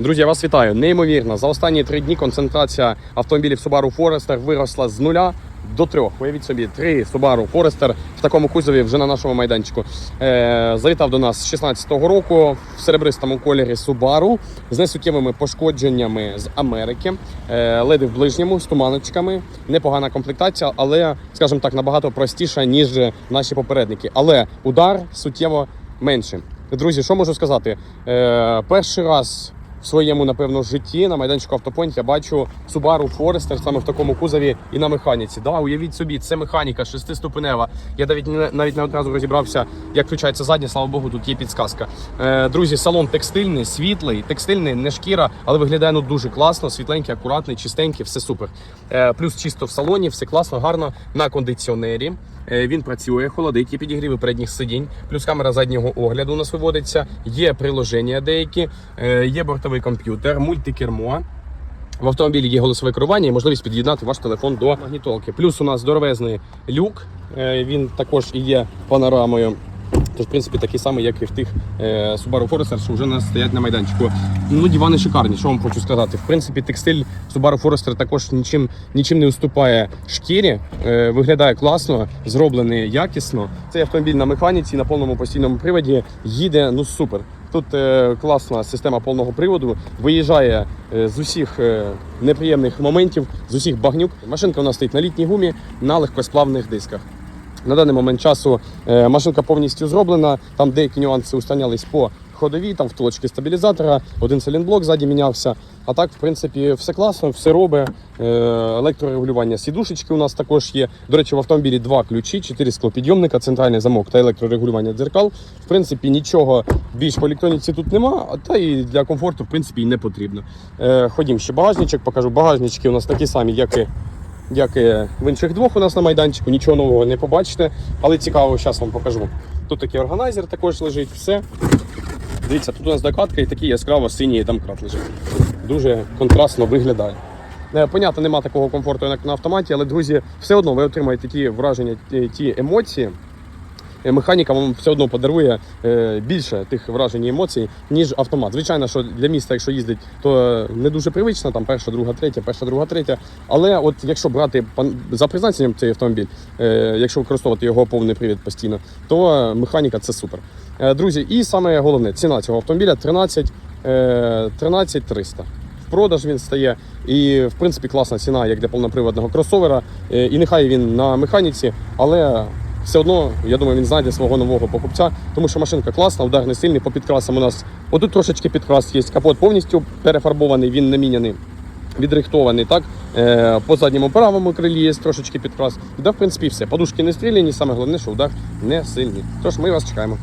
Друзі, я вас вітаю. Неймовірно. За останні три дні концентрація автомобілів Subaru Forester виросла з нуля до трьох. Уявіть собі, три Subaru Forester в такому кузові вже на нашому майданчику. Е, завітав до нас з 16-го року в серебристому кольорі Subaru з несуттєвими пошкодженнями з Америки. Е, леди в ближньому з туманочками. Непогана комплектація, але, скажімо так, набагато простіша, ніж наші попередники. Але удар суттєво менший. Друзі, що можу сказати? Е, перший раз в своєму, напевно, житті на майданчику автопойнт я бачу Subaru Forester саме в такому кузові і на механіці. Да, уявіть собі, це механіка шестиступенева. Я навіть не навіть не одразу розібрався, як включається задня. Слава Богу, тут є підсказка. Е, друзі, салон текстильний, світлий, текстильний, не шкіра, але виглядає ну дуже класно, світленький, акуратний, чистенький, все супер. Е, плюс чисто в салоні, все класно, гарно на кондиціонері. Е, Він працює, холодить, є підігріви передніх сидінь, плюс камера заднього огляду у нас виводиться. Є приложення деякі, е, є бортовий комп'ютер, мультикермо. В автомобілі є голосове керування і можливість під'єднати ваш телефон до магнітолки. Плюс у нас здоровезний люк. е, Він також і є панорамою. Тож, в принципі, такий самий, як і в тих е, Subaru Forester, що вже у нас стоять на майданчику. Ну, дивани шикарні, що вам хочу сказати. В принципі, текстиль Subaru Forester також нічим, нічим не уступає шкірі. Е, виглядає класно, зроблений якісно. Цей автомобіль на механіці, на повному постійному приводі їде ну супер. Тут е, класна система повного приводу, виїжджає е, з усіх е, неприємних моментів, з усіх багнюк. Машинка у нас стоїть на літній гумі на легкосплавних дисках. На даний момент часу е, машинка повністю зроблена. Там деякі нюанси устранялись по ходовій, там втулочки стабілізатора, один силінблок ззаді мінявся. А так, в принципі, все класно, все робить. Е, електрорегулювання сідушечки у нас також є. До речі, в автомобілі два ключі, чотири склопідйомника, центральний замок та електрорегулювання дзеркал. В принципі, нічого більш по електроніці тут нема, та і для комфорту, в принципі, і не потрібно. Е, ходім ще багажничок, покажу. Багажнички у нас такі самі, як і як і в інших двох у нас на майданчику, нічого нового не побачите, але цікаво, зараз вам покажу. Тут такий органайзер також лежить, все. Дивіться, тут у нас докладка і такий яскраво синій домкрат лежить. Дуже контрастно виглядає. Е, Понятно, нема такого комфорту, як на автоматі, але, друзі, все одно ви отримаєте ті враження, ті емоції. Е, Механіка вам все одно подарує е, більше тих вражень і емоцій, ніж автомат. Звичайно, що для міста, якщо їздить, то е, не дуже привично, там перша, друга, третя, перша, друга, третя. Але от якщо брати за призначенням цей автомобіль, якщо використовувати його повний привід постійно, то механіка це супер. Друзі, і саме головне, ціна цього автомобіля 13, е, 13 300. В продаж він стає, і в принципі класна ціна, як для повноприводного кросовера. І нехай він на механіці, але все одно, я думаю, він знайде свого нового покупця, тому що машинка класна, удар не сильний. По підкрасам у нас отут трошечки підкрас є. Капот повністю перефарбований, він не міняний. Відрихтований, так? Е, по задньому правому крилі є трошечки підкрас. Да, в принципі, все. Подушки не стріляні, саме головне, що удар не сильний. Тож ми вас чекаємо.